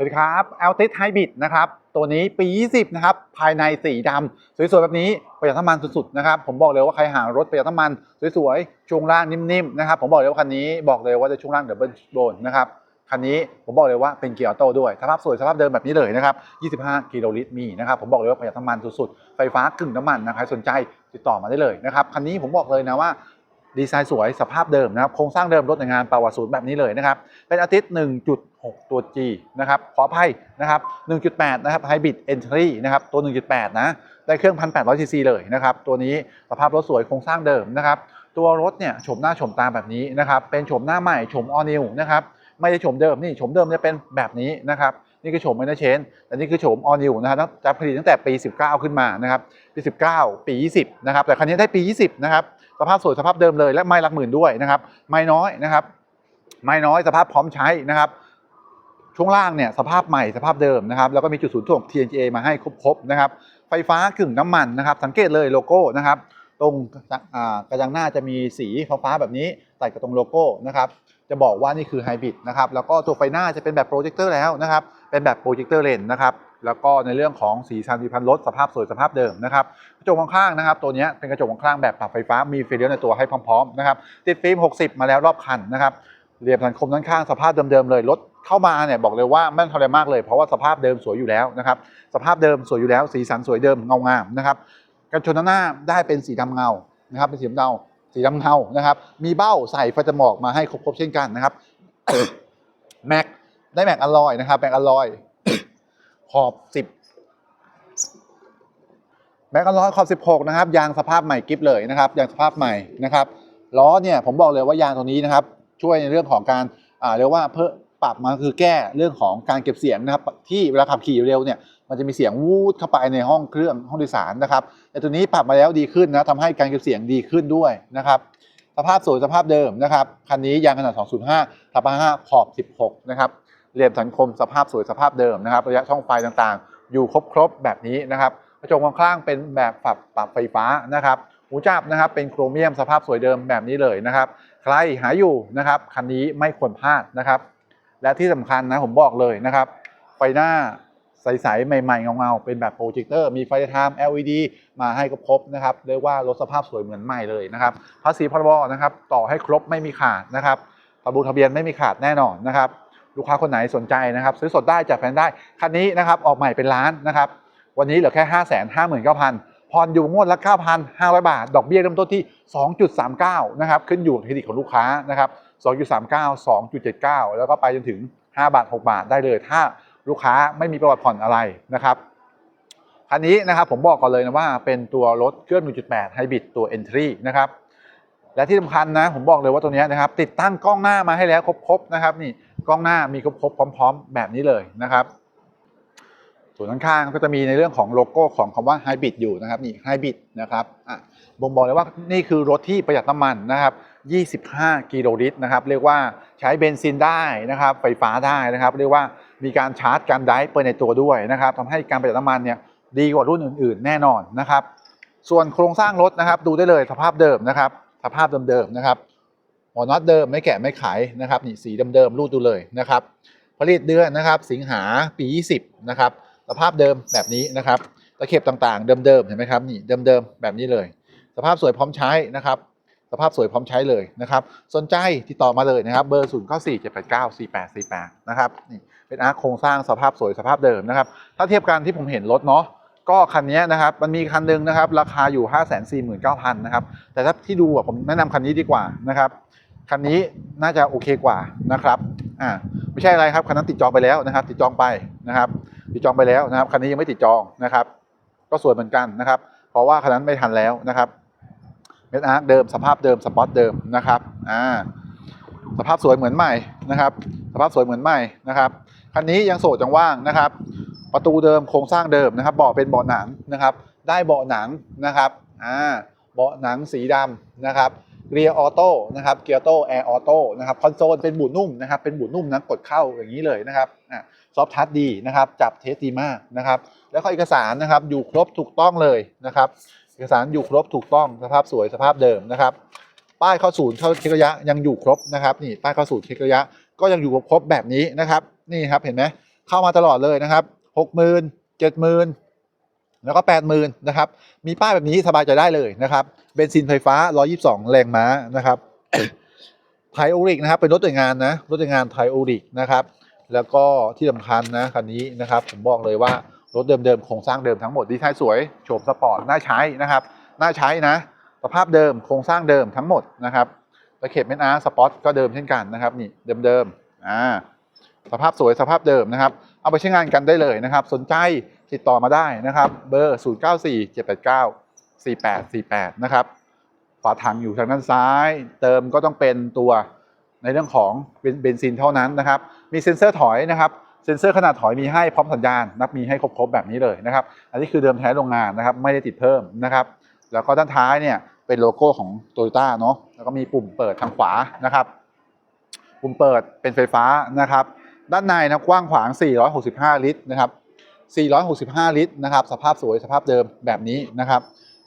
สวัสดีครับ a l t i s Hybrid นะครับ ตัวนี้ปี 20 นะครับ ภายในสีดำสวยๆ แบบนี้ประหยัดน้ำมันสุดๆ นะครับ ผมบอกเลยว่าใครหารถประหยัดน้ำมันสวยๆ ช่วงล่างนิ่มๆ นะครับ ผมบอกเลยว่าคันนี้บอกเลยว่าจะช่วงล่างเดับเบิลโดนนะครับ คันนี้ผมบอกเลยว่าเป็นเกียร์ออโต้ด้วย สภาพสวยสภาพเดิมแบบนี้เลยนะครับ 25 กิโลลิตรมีนะครับ ผมบอกเลยว่าประหยัดน้ำมันสุดๆ ไฟฟ้ากึ่งน้ำมันนะครับใครสนใจติดต่อมาได้เลยนะครับ คันนี้ผมบอกเลยนะว่า ดีไซน์สวยสภาพเดิมนะครับโครงสร้างเดิมรถในงานปาวาสูตรแบบนี้เลยนะครับ เป็นอาทิตย์ 1.6 ตัว G นะครับขออภัยนะครับ 1.8 นะครับ Hybrid Entry นะครับตัว 1.8 นะ ได้เครื่อง 1,800ซีซีเลยนะครับ ตัวนี้สภาพรถสวยโครงสร้างเดิมนะครับ ตัวรถเนี่ยโฉมหน้าโฉมตาแบบนี้นะครับ เป็นโฉมหน้าใหม่โฉมออนิวนะครับไม่ใช่โฉมเดิมนี่โฉมเดิมจะเป็นแบบนี้นะครับนี่คือโฉมไม่ได้เชนแต่นี่คือโฉมออนิวนะครับจะผลิตตั้งแต่ปี 19 ขึ้นมานะครับปี 19 ปี 20 นะครับ แต่คันนี้ได้ปี 20 นะครับ สภาพสวยสภาพเดิมเลยและไม่หลักหมื่นด้วยนะครับ ไม่น้อยนะครับ ไม่น้อยสภาพพร้อมใช้นะครับช่วงล่างเนี่ยสภาพใหม่สภาพเดิมนะครับแล้วก็มีจุดศูนย์ถ่วง TNGA มาให้ครบๆนะครับไฟฟ้ากึ่งน้ำมันนะครับ สังเกตเลยโลโก้นะครับ ตรงกระจังหน้าจะมีสีฟ้าๆแบบนี้ใส่กับตรงโลโก้นะครับจะบอกว่านี่คือไฮบริดนะครับแล้วก็ตัวไฟหน้าจะเป็นแบบโปรเจคเตอร์แล้วนะครับเป็นแบบโปรเจคเตอร์เลนนะครับ แล้วก็ในเรื่องของสีสันสีพันรถสภาพสวยสภาพเดิมนะครับกระจกข้างๆนะครับ ตัวนี้เป็นกระจกข้างๆแบบปรับไฟฟ้ามีไฟเลี้ยวในตัวให้พร้อมๆนะครับติดฟิล์ม 60 มาแล้วรอบคันนะครับเรียบสันคมด้านข้างสภาพเดิมๆเลยรถเข้ามาเนี่ยบอกเลยว่าไม่ทำอะไรมากเลย เพราะว่าสภาพเดิมสวยอยู่แล้วนะครับสภาพเดิมสวยอยู่แล้ว สีสันสวยเดิมเงางามนะครับกันชนหน้าได้เป็นสีดำเงานะครับเป็นสีดำเงาสีดำเงานะครับ มีเบ้าใส่ไฟจมอกมาให้ครบๆเช่นกันนะครับแม็กได้แม็กอลลอยนะครับแม็กอลลอย ขอบ 10 แม็กอลลอยขอบ 16 นะครับ ยางสภาพใหม่กิฟเลยนะครับ ยางสภาพใหม่นะครับ ล้อเนี่ยผมบอกเลยว่ายางตัวนี้นะครับ ช่วยในเรื่องของการอ่าเรียกว่าเพิ่มปรับมาคือแก้เรื่องของการเก็บเสียงนะครับ ที่เวลาขับขี่เร็วเนี่ยมันจะมีเสียงวูดเข้าไปในห้องเครื่องห้องโดยสารนะครับ แต่ตัวนี้ปรับมาแล้วดีขึ้นนะทำให้การเก็บเสียงดีขึ้นด้วยนะครับสภาพสวยสภาพเดิมนะครับคันนี้ยางขนาด 205ทับ5ขอบ 16 นะครับ เหลี่ยมสันคมสภาพสวยสภาพเดิมนะครับ ระยะช่องไฟต่างๆ อยู่ครบๆแบบนี้นะครับกระจกมองข้างเป็นแบบปรับปรับไฟฟ้านะครับหูจับนะครับเป็นโครเมียมสภาพสวยเดิมแบบนี้เลยนะครับ ใครหาอยู่นะครับคันนี้ไม่ควรพลาดนะครับ และที่สำคัญนะผมบอกเลยนะครับ ไฟหน้าใสๆใหม่ๆเงาๆเป็นแบบโปรเจคเตอร์มีไฟไทม์ LED มาให้ครบนะครับเรียกว่ารถสภาพสวยเหมือนใหม่เลยนะครับภาษีพรบนะครับ ต่อให้ครบไม่มีขาดนะครับทะบุทะเบียนไม่มีขาดแน่นอนนะครับ ลูกค้าคนไหนสนใจนะครับ ซื้อสดได้จัดแฟนได้คันนี้นะครับออกใหม่เป็นล้านนะครับวันนี้เหลือแค่ 5 5 9 0 0 0ผ่อนอยู่งวดละ 9,500 บาท ดอกเบี้ยเริ่มต้นที่ 2.39 นะครับขึ้นอยู่กับเครดิตของลูกค้านะครับ2.39 2.79 แล้วก็ไปจนถึง 5 บาท 6 บาทได้เลย ถ้าลูกค้าไม่มีประวัติผ่อนอะไรนะครับคันนี้นะครับผมบอกก่อนเลยนะว่าเป็นตัวรถเครื่อง 1.8 Hybrid ตัว Entry นะครับและที่สำคัญนะผมบอกเลยว่าตัวนี้นะครับติดตั้งกล้องหน้ามาให้แล้วครบๆนะครับนี่ กล้องหน้ามีครบๆพร้อม ๆ แบบนี้เลยนะครับ ส่วนข้างๆก็จะมีในเรื่องของโลโก้ของคำว่า Hybrid อยู่นะครับนี่ Hybrid นะครับบ่งบอกเลยว่านี่คือรถที่ประหยัดน้ำมันนะครับ 25 กิโลลิตรนะครับ เรียกว่าใช้เบนซินได้นะครับ ไฟฟ้าได้นะครับ เรียกว่ามีการชาร์จการไดฟ์ไปในตัวด้วยนะครับทำให้การประหยัดน้ำมันเนี่ยดีกว่ารุ่นอื่น ๆ แน่นอนนะครับ ส่วนโครงสร้างรถนะครับ ดูได้เลยสภาพเดิมนะครับ สภาพเดิมๆนะครับ หัวน็อตเดิมไม่แกะไม่ไขนะครับนี่สีเดิมๆรูดดูเลยนะครับผลิตเดือนนะครับสิงหาปี 20นะครับสภาพเดิมแบบนี้นะครับตะเข็บต่างๆ เดิมๆเห็นไหมครับนี่เดิมๆแบบนี้เลย สภาพสวยพร้อมใช้นะครับสภาพสวยพร้อมใช้เลยนะครับ สนใจติดต่อมาเลยนะครับ เบอร์ 0 9 4 7 8 9 4 8 4 8 นะครับนี่เป็นอาร์โครงสร้างสภาพสวยสภาพเดิมนะครับ ถ้าเทียบกันที่ผมเห็นรถเนาะก็คันนี้นะครับ มันมีคันหนึงนะครับ ราคาอยู่ 5 4 9 0 0 0 นะครับ แต่ถ้าที่ดูผมแนะนำคันนี้ดีกว่านะครับ คันนี้น่าจะโอเคกว่านะครับอ่าไม่ใช่อะไรครับคันนั้นติดจองไปแล้วนะครับ ติดจองไปนะครับ ติดจองไปแล้วนะครับคันนี้ยังไม่ติดจองนะครับ ก็สวยเหมือนกันนะครับ เพราะว่าคันนั้นไม่ทันแล้วนะครับเมทอาร์คเดิมสภาพเดิมสปอตเดิมนะครับอ่าสภาพสวยเหมือนใหม่นะครับ สภาพสวยเหมือนใหม่นะครับคันนี้ยังโสดยังว่างนะครับ ประตูเดิมโครงสร้างเดิมนะครับเบาะเป็นเบาะหนังนะครับ ได้เบาะหนังนะครับอ่าเบาะหนังสีดำนะครับ เกียร์ออโต้นะครับเกียร์ออโต้แอร์ออโต้นะครับคอนโซลเป็นบูดนุ่มนะครับเป็นบูดนุ่มนะกดเข้าอย่างนี้เลยนะครับอ่าซอฟทัชดีนะครับจับเทสดีมากนะครับแล้วก็เอกสารนะครับอยู่ครบถูกต้องเลยนะครับเอกสารอยู่ครบถูกต้องสภาพสวยสภาพเดิมนะครับป้ายเข้าศูนย์เข้าเช็คระยะยังอยู่ครบนะครับนี่ป้ายเข้าศูนย์เช็คระยะก็ยังอยู่ครบแบบนี้นะครับนี่ครับเห็นไหมเข้ามาตลอดเลยนะครับหกหมื่นเจ็ดหมื่น แล้วก็แปดหมื่นนะครับ มีป้ายแบบนี้สบายใจได้เลยนะครับ เบนซินไฟฟ้า 122 แรงม้านะครับไทโอริกนะครับ เป็นรถแต่งงานนะ รถแต่งงานไทโอริกนะครับ แล้วก็ที่สำคัญนะคันนี้นะครับ ผมบอกเลยว่ารถเดิมๆ โครงสร้างเดิมทั้งหมดดีไซน์สวย โฉมสปอร์ต น่าใช้นะครับ น่าใช้นะ สภาพเดิม โครงสร้างเดิมทั้งหมดนะครับตะเข็บเมนอาร์สปอตก็เดิมเช่นกันนะครับ นี่เดิมๆ อ่า สภาพสวย สภาพเดิมนะครับ เอาไปใช้งานกันได้เลยนะครับ สนใจ ติดต่อมาได้นะครับเบอร์ 0 9 4 7 8 9 4 8 4 8 นะครับฝาถังอยู่ทางด้านซ้าย เติมก็ต้องเป็นตัวในเรื่องของเบนซินเท่านั้นนะครับ มีเซ็นเซอร์ถอยนะครับ เซ็นเซอร์ขนาดถอยมีให้พร้อมสัญญาณนับมีให้ครบๆแบบนี้เลยนะครับ อันนี้คือเดิมแท้โรงงานนะครับ ไม่ได้ติดเพิ่มนะครับ แล้วก็ด้านท้ายเนี่ยเป็นโลโก้ของโตโยต้าเนาะ แล้วก็มีปุ่มเปิดทางขวานะครับ ปุ่มเปิดเป็นไฟฟ้านะครับ ด้านในนะกว้างขวาง 465 ลิตรนะครับ 465 ลิตรนะครับ สภาพสวยสภาพเดิมแบบนี้นะครับ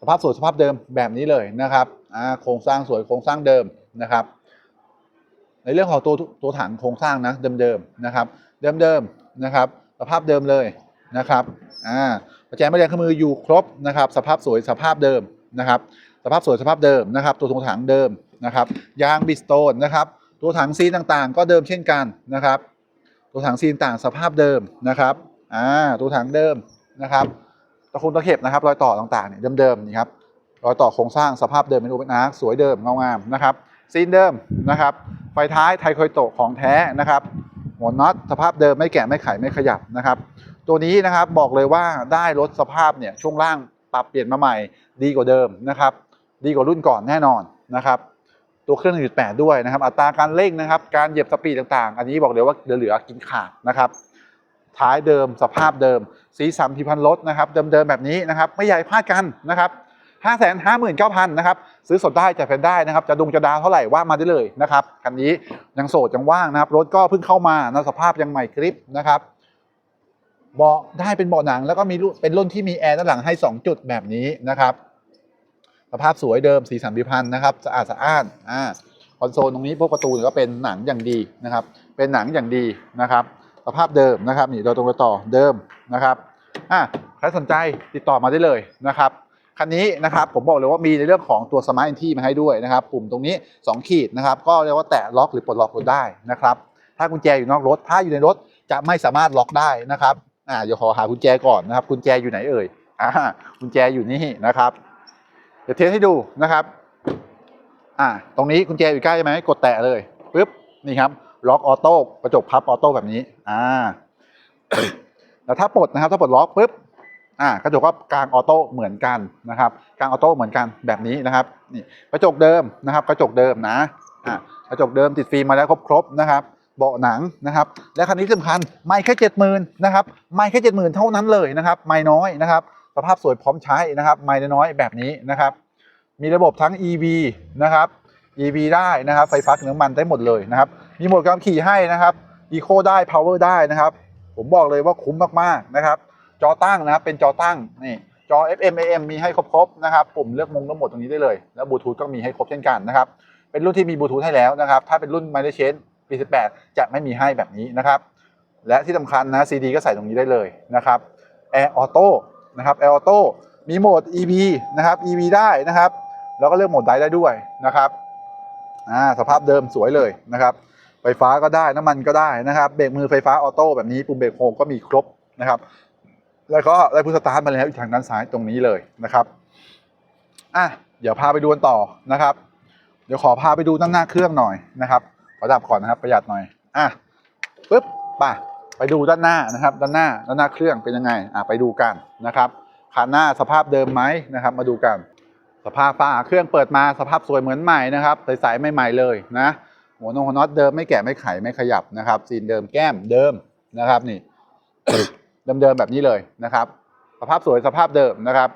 สภาพสวยสภาพเดิมแบบนี้เลยนะครับโครงสร้างสวยโครงสร้างเดิมนะครับ ในเรื่องของตัวตัวถังโครงสร้างนะเดิมๆนะครับ เดิมๆนะครับ สภาพเดิมเลยนะครับอ่าประแจไม่แรงเครื่อมืออยู่ครบนะครับ สภาพสวยสภาพเดิมนะครับ สภาพสวยสภาพเดิมนะครับ ตัวถังเดิมนะครับ ยางบิสโตนนะครับ ตัวถังซีนต่างๆ ก็เดิมเช่นกันนะครับ ตัวถังซีนต่างสภาพเดิมนะครับ อ่าตัวถังเดิมนะครับตะคุมตะเข็บนะครับรอยต่อต่างๆเนี่ยเดิมๆนี่ครับรอยต่อโครงสร้างสภาพเดิมเป็นโอเปนอาร์สวยเดิมเงางามนะครับซีนเดิมนะครับไฟท้ายไทโคยโตะของแท้นะครับหัวน็อตสภาพเดิมไม่แกะไม่ไขไม่ขยับนะครับ ตัวนี้นะครับบอกเลยว่าได้รถสภาพเนี่ยช่วงล่างปรับเปลี่ยนมาใหม่ดีกว่าเดิมนะครับ ดีกว่ารุ่นก่อนแน่นอนนะครับตัวเครื่อง1.8ด้วยนะครับ อัตราการเร่งนะครับ การเหยียบสปีดต่างๆ อันนี้บอกเลยว่าเหลือๆกินขาดนะครับ ท้ายเดิมสภาพเดิม สีสันพิพันธ์รถนะครับเดิมๆแบบนี้นะครับไม่ใหญ่พลาดกันนะครับ5 5 9 0 0 0นะครับซื้อสดได้จ่ายแฟนได้นะครับจะดุงจะดาวเท่าไหร่ว่ามาได้เลยนะครับคันนี้ยังโสดยังว่างนะครับรถก็เพิ่งเข้ามานะสภาพยังใหม่กริปนะครับเบาะได้เป็นเบาะหนัง แล้วก็มีเป็นรุ่นที่มีแอร์ด้านหลังให้ 2 จุดแบบนี้นะครับสภาพสวยเดิมสีสันพิพันธ์นะครับสะอาดสะอ้านอ่าคอนโซลตรงนี้พวกประตูก็เป็นหนังอย่างดีนะครับเป็นหนังอย่างดีนะครับ สภาพเดิมนะครับนี่เราตรงไปต่อเดิมนะครับอะใครสนใจติดต่อมาได้เลยนะครับคันนี้นะครับผมบอกเลยว่ามีในเรื่องของตัวสมาร์ท Entry มาให้ด้วยนะครับ ปุ่มตรงนี้ 2 ขีดนะครับ ก็เรียกว่าแตะล็อกหรือปลดล็อกรถได้นะครับ ถ้ากุญแจอยู่นอกรถ ถ้าอยู่ในรถจะไม่สามารถล็อกได้นะครับอ่าเดี๋ยวขอหากุญแจก่อนนะครับกุญแจอยู่ไหนเอ่ยอ่ากุญแจอยู่นี่นะครับ เดี๋ยวเทสให้ดูนะครับอ่าตรงนี้กุญแจอยู่ใกล้ไหมกดแตะเลยปึ๊บนี่ครับ ล็อกออโต้กระจกพับออโต้แบบนี้อ่าแล้วถ้าปลดนะครับถ้าปลดล็อกปึ๊บอ่ากระจกก็กลางออโต้เหมือนกันนะครับกลางออโต้เหมือนกันแบบนี้นะครับนี่กระจกเดิมนะครับ กระจกเดิมนะอ่ากระจกเดิมติดฟิล์มมาแล้วครบๆนะครับเบาะหนังนะครับ และคันนี้สำคัญไม่แค่เจ็ดหมื่นนะครับไม่แค่เจ็ดหมื่นเท่านั้นเลยนะครับ ไม่น้อยนะครับ สภาพสวยพร้อมใช้นะครับ ไม่น้อยแบบนี้นะครับ มีระบบทั้ง EV นะครับ EV ได้นะครับ ไฟฟ้ากับน้ำมันได้หมดเลยนะครับ มีโหมดการขี่ให้นะครับ Eco ได้ Power ได้นะครับ ผมบอกเลยว่าคุ้มมากๆนะครับ จอตั้งนะครับเป็นจอตั้งนี่จอ FM AM มีให้ครบๆนะครับปุ่มเลือกมุงทั้งหมดตรงนี้ได้เลย แล้วบลูทูธก็มีให้ครบเช่นกันนะครับ เป็นรุ่นที่มีบลูทูธให้แล้วนะครับ ถ้าเป็นรุ่น m i l e Change ปี 18 จะไม่มีให้แบบนี้นะครับ และที่สำคัญนะ CD ก็ใส่ตรงนี้ได้เลยนะครับ Air Auto นะครับ Air Auto มีโหมด EV นะครับ EV ได้นะครับ แล้วก็เลือกโหมดไดได้ด้วยนะครับอ่าสภาพเดิมสวยเลยนะครับ ไฟฟ้าก็ได้น้ำมันก็ได้นะครับเบรกมือไฟฟ้าออโต้แบบนี้ปุ่มเบรกโฮมก็มีครบนะครับ แล้วก็ได้พุทสตาร์ทมาแล้วอยู่ทางด้านซ้ายตรงนี้เลยนะครับอะเดี๋ยวพาไปดูกันต่อนะครับ เดี๋ยวขอพาไปดูด้านหน้าเครื่องหน่อยนะครับขอดับก่อนนะครับประหยัดหน่อยอะปึ๊บป่ะไปดูด้านหน้านะครับ ด้านหน้าด้านหน้าเครื่องเป็นยังไงอะไปดูกันนะครับคันหน้าสภาพเดิมไหมนะครับ มาดูกัน สภาพฝาเครื่องเปิดมาสภาพสวยเหมือนใหม่นะครับใสๆใหม่ ๆ เลยนะ หัวนงหัวน็อตเดิมไม่แกะไม่ไขไม่ขยับนะครับซีนเดิมแก้มเดิมนะครับนี่เดิมๆแบบนี้เลยนะครับ สภาพสวยสภาพเดิมนะครับ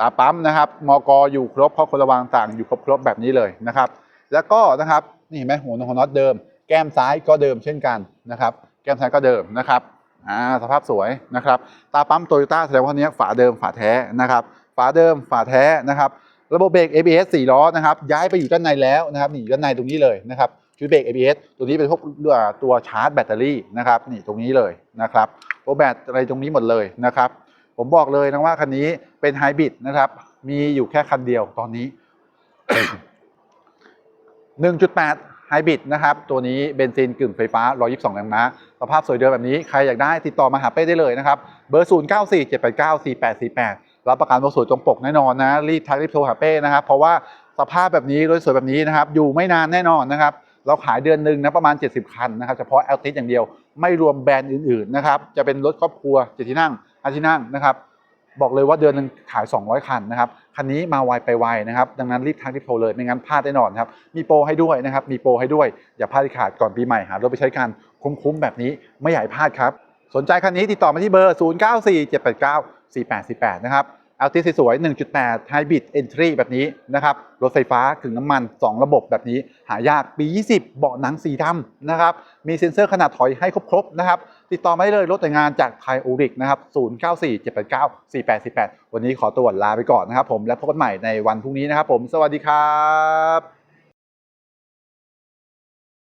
ตาปั๊มนะครับมกอยู่ครบข้อควรระวังต่างอยู่ครบๆแบบนี้เลยนะครับ แล้วก็นะครับนี่เห็นไหมหัวนงหัวน็อตเดิม แก้มซ้ายก็เดิมเช่นกันนะครับ แก้มซ้ายก็เดิมนะครับอ่าสภาพสวยนะครับ ตาปั๊มโตโยต้าแสดงว่าอันนี้ฝาเดิมฝาแท้นะครับ ฝาเดิมฝาแท้นะครับ ระบบเบรก ABS 4ล้อนะครับย้ายไปอยู่ด้านในแล้วนะครับนี่อยู่ด้านในตรงนี้เลยนะครับชุดเบรก ABS ตัวนี้เป็นพวกตัวชาร์จแบตเตอรี่นะครับนี่ตรงนี้เลยนะครับตัวแบตอะไรตรงนี้หมดเลยนะครับผมบอกเลยนะว่าคันนี้เป็นไฮบริดนะครับมีอยู่แค่คันเดียวตอนนี้ 1.8ไฮบริดนะครับตัวนี้เบนซินกึ่งไฟฟ้า 122แรงม้าสภาพสวยเดิมแบบนี้ใครอยากได้ติดต่อมาหาเป้ได้เลยนะครับเบอร์ 0947894848 รับประกันว่าสวยตรงปกแน่นอนนะรีบทักรีบโทรหาเป้นะครับ เพราะว่าสภาพแบบนี้รถสวยแบบนี้นะครับอยู่ไม่นานแน่นอนนะครับเราขายเดือนหนึ่งนะประมาณ 70 คันนะครับเฉพาะ l t อย่างเดียวไม่รวมแบรนด์อื่นๆนะครับจะเป็นรถครอบครัวเจ็ดที่นั่งห้าที่นั่งนะครับบอกเลยว่าเดือนหนึ่งขาย 200 คันนะครับคันนี้มาไวไปไวนะครับดังนั้นรีบทักรีบโทรเลยไม่งั้นพลาดแน่นอนครับมีโปรให้ด้วยนะครับมีโปรให้ด้วยอย่าพลาดขาดก่อนปีใหม่หารถไปใช้กันคุ้มๆแบบนี้ไม่ให้พลาดครับสนใจคันนี้ติดต่อมาที่เบอร์ 0 4848 นะครับเอาที่สวยๆ1.8 Hybrid Entry แบบนี้นะครับ รถไฟฟ้ากึ่งน้ำมัน 2 ระบบแบบนี้ หายากปี 20 เบาะหนังสีดำนะครับ มีเซ็นเซอร์ขนาดถอยให้ครบๆนะครับ ติดต่อมาได้เลยรถแต่งงานจากไทยโอริกนะครับ 094 789 4848 วันนี้ขอตัวลาไปก่อนนะครับผม และพบกันใหม่ในวันพรุ่งนี้นะครับผม สวัสดีครับ